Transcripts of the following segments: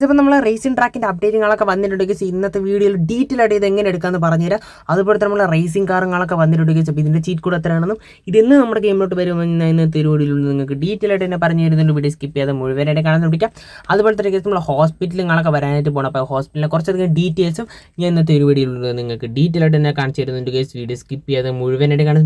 ഇതിപ്പോൾ നമ്മൾ റേസിംഗ് ട്രാക്കിന്റെ അപ്ഡേറ്റുകളൊക്കെ വന്നിട്ടുണ്ടെങ്കിൽ ഇന്നത്തെ വീഡിയോയിൽ ഡീറ്റെയിൽ ആയിട്ട് ഇത് എങ്ങനെ എടുക്കാമെന്ന് പറഞ്ഞുതരാം. അതുപോലെ തന്നെ നമ്മൾ റേസിംഗ് കാറുകളൊക്കെ വന്നിട്ടുണ്ടെങ്കിൽ അപ്പോൾ ഇതിന്റെ ചീറ്റ് കൂടെ എത്രയാണെന്നും ഇതെന്ന് നമ്മുടെ ഗെയിമിലോട്ട് വരുമെന്ന് ഇന്നത്തെ വീഡിയോയിൽ നിങ്ങൾക്ക് ഡീറ്റെയിൽ ആയിട്ട് തന്നെ പറഞ്ഞു തരുന്നുണ്ട്. വീഡിയോ സ്കിപ്പ് ചെയ്യാതെ മുഴുവനായിട്ട് കാണാൻ പിടിക്കാം അതുപോലെ തന്നെ നമ്മൾ ഹോസ്പിറ്റലുകളൊക്കെ വരാനായിട്ട് പോകണം അപ്പോൾ ഹോസ്പിറ്റലിലെ കുറച്ചധികം ഡീറ്റെയിൽസും ഞാൻ ഇന്നത്തെ ഒരു നിങ്ങൾക്ക് ഡീറ്റെയിൽ ആയിട്ട് തന്നെ കാണിച്ചു തരുന്നുണ്ട് കേസ് വീഡിയോ സ്കിപ്പ് ചെയ്യാതെ മുഴുവനായിട്ട് കാണാൻ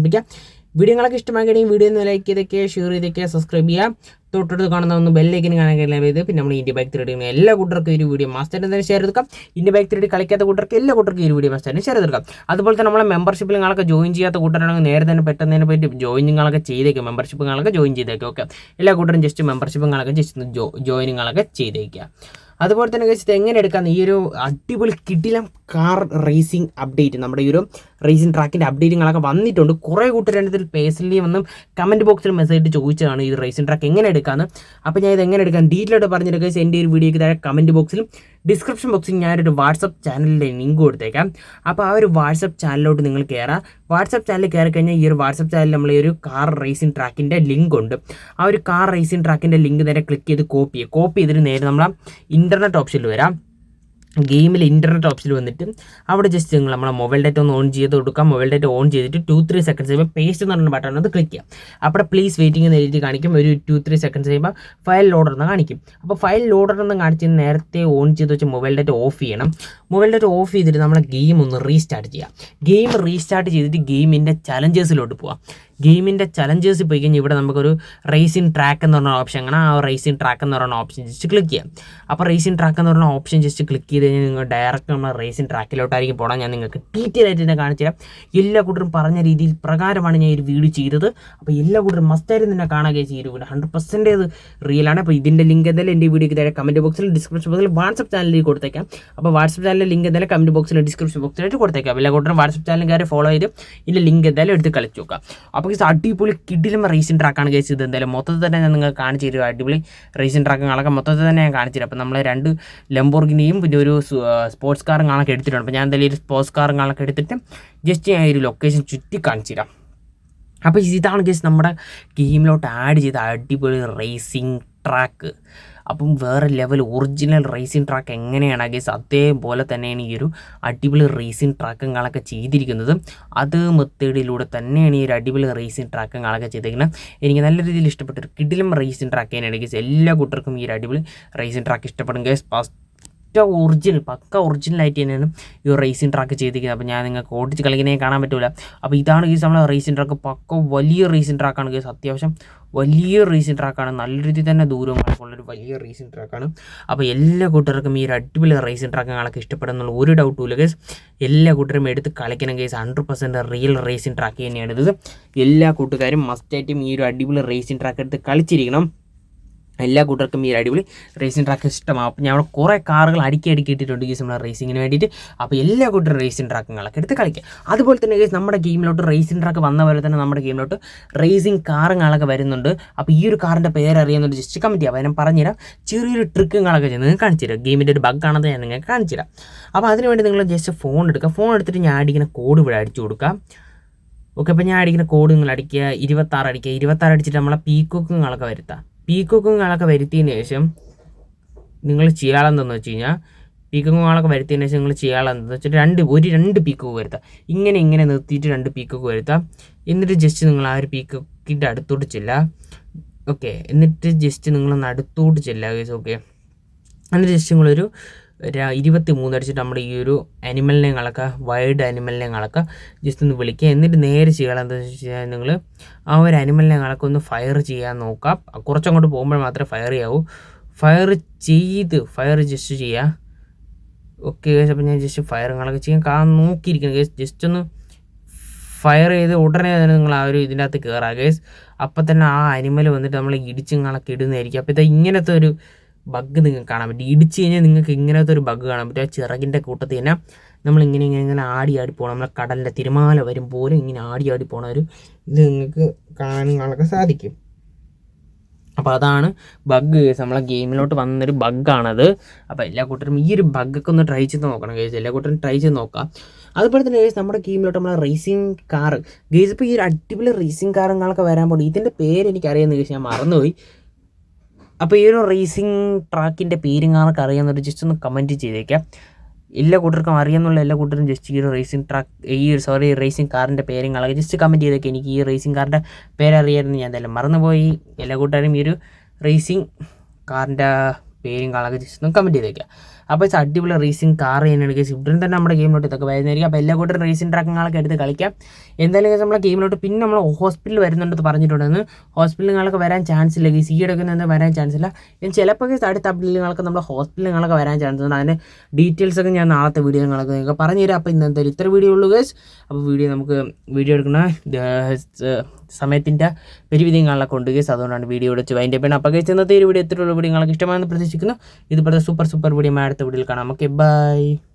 വീഡിയോകളൊക്കെ ഇഷ്ടമാക്കുകയും വീഡിയോ ഒന്ന് ലൈക്ക് ചെയ്തൊക്കെ ഷെയർ ചെയ്തൊക്കെ സബ്സ്ക്രൈബ് ചെയ്യുക തൊട്ടടുത്ത് കാണുന്ന ഒന്ന് ബെല്ലേക്കിന് കാണാൻ കഴിയില്ല പിന്നെ നമ്മൾ ഇന്ത്യ ബൈക്ക് ത്രീ എല്ലാ കൂട്ടർക്കും ഒരു വീഡിയോ മാസ്റ്ററിന് തന്നെ ഷെയർ എടുക്കാം ഇന്ത്യ ബൈക്ക് ത്രീഡി കളിക്കാത്ത കൂട്ടർക്ക് എല്ലാ കൂട്ടർക്കും ഒരു വീഡിയോ മാസ്റ്ററിന് ഷെയർ എടുക്കാം അതുപോലെ തന്നെ നമ്മളെ മെമ്പർഷിപ്പിൽ നിങ്ങളൊക്കെ ജോയിൻ ചെയ്യാത്ത കൂട്ടരാണെങ്കിൽ നേരെ തന്നെ പെട്ടെന്ന് പറ്റി ജോയിനിങ്ങളൊക്കെ മെമ്പർഷിപ്പ് മെമ്പർഷിപ്പുകളൊക്കെ ജോയിൻ ചെയ്തേക്കും ഓക്കെ എല്ലാ കൂട്ടരും ജസ്റ്റ് മെമ്പർഷിപ്പ് നിങ്ങളൊക്കെ ജസ്റ്റ് ജോ ജോയിനിങ്ങളൊക്കെ ചെയ്തേക്കുക അതുപോലെ തന്നെ ഇത് എങ്ങനെ എടുക്കാം ഈ ഒരു അടിപൊളി കിടിലം കാർ റേസിംഗ് അപ്ഡേറ്റ് നമ്മുടെ ഈ ഒരു റേസിംഗ് ട്രാക്കിന്റെ അപ്ഡേറ്റുകളൊക്കെ വന്നിട്ടുണ്ട്. കുറേ കൂട്ടരത്തിൽ പേഴ്സണലി വന്നും കമന്റ് ബോക്സിൽ മെസ്സേജ് ചോദിച്ചതാണ് ഈ റേസിംഗ് ട്രാക്ക് എങ്ങനെ എടുക്കാമെന്ന് അപ്പോൾ ഞാൻ ഇത് എങ്ങനെ എടുക്കാൻ ഡീറ്റെയിലായിട്ട് പറഞ്ഞെടുക്കുക എന്റെ ഒരു വീഡിയോയ്ക്ക് താഴെ കമന്റ് ബോക്സിലും ഡിസ്ക്രിപ്ഷൻ ബോക്സിൽ ഞാനൊരു വാട്സപ്പ് ചാനലിന്റെ ലിങ്ക് കൊടുത്തേക്കാം. അപ്പോൾ ആ ഒരു വാട്സപ്പ് ചാനലിലോട്ട് നിങ്ങൾ കയറാം വാട്സപ്പ് ചാനലിൽ കയറി കഴിഞ്ഞാൽ ഈ ഒരു വാട്സപ്പ് ചാനലിൽ നമ്മൾ ഈ ഒരു കാർ റേസിംഗ് ട്രാക്കിന്റെ ലിങ്ക് ഉണ്ട്. ആ ഒരു കാർ റേസിംഗ് ട്രാക്കിന്റെ ലിങ്ക് നേരെ ക്ലിക്ക് ചെയ്ത് കോപ്പി ചെയ്യുക കോപ്പി ചെയ്തിട്ട് നേരെ നമ്മൾ ഇന്റർനെറ്റ് ഓപ്ഷനിൽ വരാം. ഗെയിമിൽ ഇന്റർനെറ്റ് ഓപ്ഷൻ വന്നിട്ട് അവിടെ ജസ്റ്റ് നിങ്ങൾ നമ്മളെ മൊബൈൽ ഡേറ്റ ഒന്ന് ഓൺ ചെയ്ത് കൊടുക്കാം. മൊബൈൽ ഡേറ്റ ഓൺ ചെയ്തിട്ട് ടു ത്രീ സെക്കൻഡ്സ് കഴിയുമ്പോൾ പേസ്റ്റ് എന്ന് പറഞ്ഞ ബട്ടൺ അത് ക്ലിക്ക് ചെയ്യാം. അവിടെ പ്ലീസ് വെയിറ്റിംഗ് എന്ന് എഴുതി കാണിക്കും. ഒരു ടു ത്രീ സെക്കൻഡ്സ് കഴിയുമ്പോൾ ഫയൽ ലോഡർ എന്ന് കാണിക്കും. അപ്പോൾ ഫയൽ ലോഡർ എന്ന് കാണിച്ച് നേരത്തെ ഓൺ ചെയ്ത് വെച്ച് മൊബൈൽ ഡേറ്റ ഓഫ് ചെയ്യണം. മൊബൈൽ ഡേറ്റ ഓഫ് ചെയ്തിട്ട് നമ്മുടെ ഗെയിം ഒന്ന് റീസ്റ്റാർട്ട് ചെയ്യാം. ഗെയിം റീസ്റ്റാർട്ട് ചെയ്തിട്ട് ഗെയിമിന്റെ ചലഞ്ചേഴ്സിലോട്ട് പോവാം. ഗെയിമിന്റെ ചലഞ്ചേഴ്സിൽ പോയി കഴിഞ്ഞാൽ ഇവിടെ നമുക്കൊരു റേസിംഗ് ട്രാക്ക് എന്ന് പറഞ്ഞ ഓപ്ഷൻ കാണാം. ആ റേസിംഗ് ട്രാക്ക് എന്ന് പറയുന്ന ഓപ്ഷൻ ജസ്റ്റ് ക്ലിക്ക് ചെയ്യാം. അപ്പോൾ റേസിംഗ് ട്രാക്ക് എന്ന് പറഞ്ഞ ഓപ്ഷൻ ജസ്റ്റ് ക്ലിക്ക് ചെയ്ത് കഴിഞ്ഞാൽ നിങ്ങൾ ഡയറക്റ്റ് നമ്മൾ റേസിംഗ് ട്രാക്കിലോട്ടായിരിക്കും പോകണം ഞാൻ നിങ്ങൾക്ക് ഡീറ്റെയിൽ ആയിട്ട് തന്നെ കാണിച്ചു തരാം. എല്ലാ കൂട്ടരും പറഞ്ഞ രീതിയിൽ പ്രകാരമാണ് ഞാൻ ഒരു വീഡിയോ ചെയ്തത്. അപ്പോൾ എല്ലാ കൂട്ടരും മസ്റ്റായിരുന്നു തന്നെ ഒരു വീഡിയോ. ഹൺഡ്രഡ് പെർസെന്റേജ് റിയലാണ് അപ്പോൾ ഇതിന്റെ ലിങ്ക് എന്തായാലും എന്റെ വീഡിയോക്ക് താഴെ കമന്റ് ബോക്സിൽ ഡിസ്ക്രിപ്ഷൻ ബോക്സിൽ വാട്സപ്പ് ചാനലിൽ കൊടുത്തേക്കാം. അപ്പോൾ വാട്സപ്പ് ചാനലിൽ ലിങ്ക് എന്തായാലും കമന്റ് ബോക്സിൽ ഡിസ്ക്രിപ്ഷൻ ബോക്സിലായിട്ട് കൊടുത്തേക്കാം. എല്ലാ കൂട്ടരും വാട്സപ്പ് ചാനലും കയറി ഫോളോ ചെയ്ത് ഇതിന്റെ ലിങ്ക് എന്തായാലും എടുത്ത് കളിച്ചു നോക്കാം അപ്പോൾ ഇത് അടിപൊളി കിഡിലും റേസിംഗ് ട്രാക്കാണ് കേസ് ഇത് എന്തായാലും. മൊത്തത്തിൽ തന്നെ ഞാൻ നിങ്ങൾക്ക് കാണിച്ചു തരും അടിപൊളി റേസിംഗ് ട്രാക്കുകളൊക്കെ മൊത്തത്തിൽ തന്നെ ഞാൻ കാണിച്ചു തരും. അപ്പോൾ നമ്മൾ രണ്ട് ലംബോർഗിനെയും പിന്നെ ഒരു സ്പോർട്സ് കാറും കാണൊക്കെ എടുത്തിട്ടുണ്ട്. അപ്പോൾ ഞാൻ എന്തായാലും ഒരു സ്പോർട്സ് കാറും കാണൊക്കെ എടുത്തിട്ട് ജസ്റ്റ് ഞാൻ ഒരു ലൊക്കേഷൻ ചുറ്റി കാണിച്ചു തരാം. അപ്പോൾ ഇതാണ് ജസ്റ്റ് നമ്മുടെ ഗെയിമിലോട്ട് ആഡ് ചെയ്ത അടിപൊളി റേസിംഗ് ട്രാക്ക് അപ്പം വേറെ ലെവൽ ഒറിജിനൽ റേസിംഗ് ട്രാക്ക് എങ്ങനെയാണ് ഗേസ് അതേപോലെ തന്നെയാണ് ഈ ഒരു അടിപൊളി റേസിംഗ് ട്രാക്കുകളൊക്കെ ചെയ്തിരിക്കുന്നത്. അത് മെത്തേഡിലൂടെ തന്നെയാണ് ഈ ഒരു അടിപൊളി റേസിംഗ് ട്രാക്കുകളൊക്കെ ചെയ്തിരിക്കുന്നത്. എനിക്ക് നല്ല രീതിയിൽ ഇഷ്ടപ്പെട്ട ഒരു റേസിംഗ് ട്രാക്ക് തന്നെയാണ് ഗേസ് എല്ലാ കൂട്ടർക്കും ഈ ഒരു അടിപൊളി റേസിംഗ് ട്രാക്ക് ഇഷ്ടപ്പെടും ഗേസ് പക്ക ഒറിജിനൽ പക്ക ഒറിജിനലായിട്ട് തന്നെയാണ് ഈ റേസിംഗ് ട്രാക്ക് ചെയ്തിരിക്കുന്നത്. അപ്പോൾ ഞാൻ നിങ്ങൾക്ക് ഓടിച്ച് കളിക്കുന്നേ കാണാൻ പറ്റില്ല അപ്പോൾ ഇതാണ് ഈ നമ്മളെ റേസിംഗ് ട്രാക്ക് പക്ക വലിയ റേസിംഗ് ട്രാക്കാണ് കേസ് അത്യാവശ്യം വലിയ റേസിംഗ് ട്രാക്കാണ് നല്ല രീതിയിൽ തന്നെ ദൂരങ്ങളൊക്കെയുള്ളൊരു വലിയ റേസിംഗ് ട്രാക്കാണ് അപ്പോൾ എല്ലാ കൂട്ടർക്കും ഈ ഒരു അടിപൊളി റേസിംഗ് ട്രാക്കുകളൊക്കെ ഇഷ്ടപ്പെടുന്നുള്ള ഒരു ഡൗട്ടും ഇല്ല കേസ് എല്ലാ കൂട്ടരും എടുത്ത് കളിക്കണം case hundred percent real racing track തന്നെയാണ് ഇത്. എല്ലാ കൂട്ടുകാരും മസ്റ്റായിട്ടും ഈ ഒരു അടിപൊളി റേസിംഗ് ട്രാക്ക് എടുത്ത് കളിച്ചിരിക്കണം. എല്ലാ കൂട്ടർക്കും ഈ അടിപൊളി റേസിംഗ് ട്രാക്ക് ഇഷ്ടമാണ് അപ്പോൾ ഞാൻ അവിടെ കുറേ കാറുകൾ അടുക്കി അടുക്കി ഇട്ടിട്ടുണ്ട് ഗീസ് നമ്മുടെ റേസിങ്ങിന് വേണ്ടിയിട്ട്. അപ്പോൾ എല്ലാ കൂട്ടരും റേസിംഗ് ട്രാക്കുകളൊക്കെ എടുത്ത് കളിക്കുക അതുപോലെ തന്നെ ഗീസ് നമ്മുടെ ഗെയിമിലോട്ട് റേസിംഗ് ട്രാക്ക് വന്ന പോലെ തന്നെ നമ്മുടെ ഗെയിമിലോട്ട് റേസിംഗ് കാറുകളൊക്കെ വരുന്നുണ്ട്. അപ്പോൾ ഈ ഒരു കാറിന്റെ പേര് അറിയാമെന്നൊരു ജസ്റ്റ് കമന്റ് ചെയ്യാം. ഞാൻ പറഞ്ഞുതരാം. ചെറിയൊരു ട്രിക്കുകളൊക്കെ ചെയ്ത് നിങ്ങൾക്ക് കാണിച്ചു തരാം. ഗെയിമിന്റെ ഒരു ബഗ് ആണെന്ന് ഞാൻ നിങ്ങൾക്ക് കാണിച്ചു തരാം. അപ്പോൾ അതിനുവേണ്ടി നിങ്ങൾ ജസ്റ്റ് ഫോൺ എടുക്കുക. ഫോൺ എടുത്തിട്ട് ഞാൻ അടിക്കുന്ന കോഡ് ഇവിടെ അടിച്ചു കൊടുക്കാം ഓക്കെ അപ്പോൾ ഞാൻ അടിക്കുന്ന കോഡ് നിങ്ങൾ അടിക്കുക. ഇരുപത്താറ് അടിക്കുക. ഇരുപത്താറ് അടിച്ചിട്ട് നമ്മളെ പീക്കോക്കുകളൊക്കെ വരുത്താം. പീക്കോക്കുകളൊക്കെ വരുത്തിയതിന് ശേഷം നിങ്ങൾ ചെയ്യാളെന്തെന്ന് വെച്ച് കഴിഞ്ഞാൽ പീക്കോക്കുകളൊക്കെ വരുത്തിയതിന് ശേഷം നിങ്ങൾ ചെയ്യാളെന്തെന്ന് വെച്ചാൽ രണ്ട് ഒരു രണ്ട് പീക്കോക്ക് വരുത്താം. ഇങ്ങനെ ഇങ്ങനെ നിർത്തിയിട്ട് രണ്ട് പീക്കോക്ക് വരുത്താം. എന്നിട്ട് ജസ്റ്റ് നിങ്ങൾ ആ ഒരു പീക്കോക്കിന്റെ അടുത്തോട്ട് ചെല്ലുക ഓക്കെ എന്നിട്ട് ജസ്റ്റ് നിങ്ങളൊന്ന് അടുത്തോട്ട് ചെല്ലുക ഓക്കെ എന്നിട്ട് ജസ്റ്റ് നിങ്ങളൊരു ഇരുപത്തി മൂന്ന് അടിച്ചിട്ട് നമ്മുടെ ഈ ഒരു അനിമലിനെ കളക്കുക വൈൽഡ് അനിമലിനെ കളക്കുക ജസ്റ്റ് ഒന്ന് വിളിക്കുക എന്നിട്ട് നേരെ ചെയ്യുക എന്താ വെച്ച് കഴിഞ്ഞാൽ നിങ്ങൾ ആ ഒരു അനിമലിനെ കളക്കുക ഒന്ന് ഫയർ ചെയ്യാൻ നോക്കാം. കുറച്ചങ്ങോട്ട് പോകുമ്പോൾ മാത്രമേ ഫയർ ചെയ്യാവൂ. ഫയർ ചെയ്ത് ഫയർ ജസ്റ്റ് ചെയ്യുക ഓക്കെ അപ്പോൾ ഞാൻ ജസ്റ്റ് ഫയറുകളൊക്കെ ചെയ്യാൻ കാ നോക്കിയിരിക്കണം കേസ് ജസ്റ്റ് ഒന്ന് ഫയർ ചെയ്ത് ഉടനെ തന്നെ നിങ്ങൾ ആ ഒരു ഇതിന്റെ അകത്ത് കയറുക കേസ് അപ്പം തന്നെ ആ അനിമൽ വന്നിട്ട് നമ്മൾ ഇടിച്ചും ഇടുന്നതായിരിക്കും. അപ്പോൾ ഇത് ഇങ്ങനത്തെ ഒരു ബഗ് നിങ്ങൾക്ക് കാണാൻ പറ്റും. ഇടിച്ച് കഴിഞ്ഞാൽ നിങ്ങൾക്ക് ഇങ്ങനത്തെ ഒരു ബഗ് കാണാൻ പറ്റും. ആ ചിറകിന്റെ കൂട്ടത്തിൽ തന്നെ നമ്മൾ ഇങ്ങനെ ഇങ്ങനെ ആടി ആടി പോകണം നമ്മളെ കടലിന്റെ തിരമാല വരും പോലും ഇങ്ങനെ ആടി ആടി പോകണ ഒരു ഇത് നിങ്ങൾക്ക് കാണാനൊക്കെ സാധിക്കും. അപ്പോൾ അതാണ് ബഗ് നമ്മളെ ഗെയിമിലോട്ട് വന്നൊരു ബഗ്ഗാണത് അപ്പോൾ എല്ലാ കൂട്ടരും ഈ ഒരു ബഗ്ഗൊക്കെ ഒന്ന് ട്രൈ ചെയ്ത് നോക്കണം കേസ് എല്ലാ കൂട്ടരും ട്രൈ ചെയ്ത് നോക്കാം. അതുപോലെ തന്നെ കേസ് നമ്മുടെ ഗെയിമിലോട്ട് നമ്മളെ റേസിംഗ് കാർ ഗേസ് ഇപ്പോൾ ഈ ഒരു അടിപൊളി റേസിംഗ് കാറുകളൊക്കെ വരാൻ പോകും ഇതിന്റെ പേര് എനിക്കറിയാമെന്ന് കേസ് ഞാൻ മറന്നുപോയി. അപ്പോൾ ഈ ഒരു റേസിംഗ് ട്രാക്കിന്റെ പേരുങ്ങളൊക്കെ അറിയാവുന്നവർ ജസ്റ്റ് ഒന്ന് കമന്റ് ചെയ്തേക്കാം. എല്ലാ കൂട്ടർക്കും അറിയാമെന്നുള്ള എല്ലാ കൂട്ടരും ജസ്റ്റ് ഈ ഒരു റേസിംഗ് ട്രാക്ക് ഈ ഒരു സോറി റേസിംഗ് കാറിന്റെ പേരുകളൊക്കെ ജസ്റ്റ് കമന്റ് ചെയ്തേക്കാം. എനിക്ക് ഈ റേസിംഗ് കാറിന്റെ പേരറിയായിരുന്നു ഞാൻ എന്തായാലും മറന്നുപോയി. എല്ലാ കൂട്ടുകാരും ഈ ഒരു റേസിംഗ് കാറിന്റെ പേരും കളൊക്കെ ജസ്റ്റ് ഒന്ന് കമന്റ് ചെയ്തേക്കുക അപ്പോൾ ഇത് അടിപൊളി റേസിംഗ് കാർ തന്നെയാണ് ഉടൻ തന്നെ നമ്മുടെ ഗെയിമിലോട്ട് ഇതൊക്കെ വരുന്നതായിരിക്കും. അപ്പോൾ എല്ലാ കൂട്ടരും റേസിംഗ് ട്രാക്കുകളൊക്കെ എടുത്ത് കളിക്കാം. എന്തായാലും നമ്മളെ ഗെയിമിലോട്ട് പിന്നെ നമ്മൾ ഹോസ്പിറ്റലിൽ വരുന്നുണ്ടെന്ന് പറഞ്ഞിട്ടുണ്ടെന്ന്. ഹോസ്പിറ്റലുകളൊക്കെ വരാൻ ചാൻസ് ഇല്ല ഈ ഈ എടുക്കുന്ന വരാൻ ചാൻസ് ഇല്ല. ഞാൻ ചിലപ്പോൾ അടുത്ത അപ്ഡേറ്റുകളൊക്കെ നമ്മുടെ ഹോസ്പിറ്റലുകളൊക്കെ വരാൻ ചാൻസ് ഉണ്ട്. അതിന്റെ ഡീറ്റെയിൽസ് ഒക്കെ ഞാൻ നാളത്തെ വീഡിയോകളൊക്കെ നിങ്ങൾക്ക് പറഞ്ഞുതരാം. അപ്പോൾ ഇന്ന് എന്തായാലും ഇത്ര വീഡിയോ ഉള്ളൂ ഗൈസ് അപ്പോൾ വീഡിയോ നമുക്ക് വീഡിയോ എടുക്കുന്ന സമയത്തിന്റെ പരിവിധികളെ ഉണ്ട് ഗൈസ് അതുകൊണ്ടാണ് വീഡിയോ എടുത്ത് അതിന്റെ പിന്നെ അപ്പോൾ കഴിച്ച് ഇന്നത്തെ ഒരു വീഡിയോ എത്രയുള്ള? വീഡിയോ നിങ്ങൾക്ക് ഇഷ്ടമാണെന്ന് പ്രതീക്ഷിക്കുന്നു. ഇതുപോലത്തെ സൂപ്പർ സൂപ്പർ വീഡിയോ അടുത്ത വീഡിയോയിൽ കാണാം. Okay bye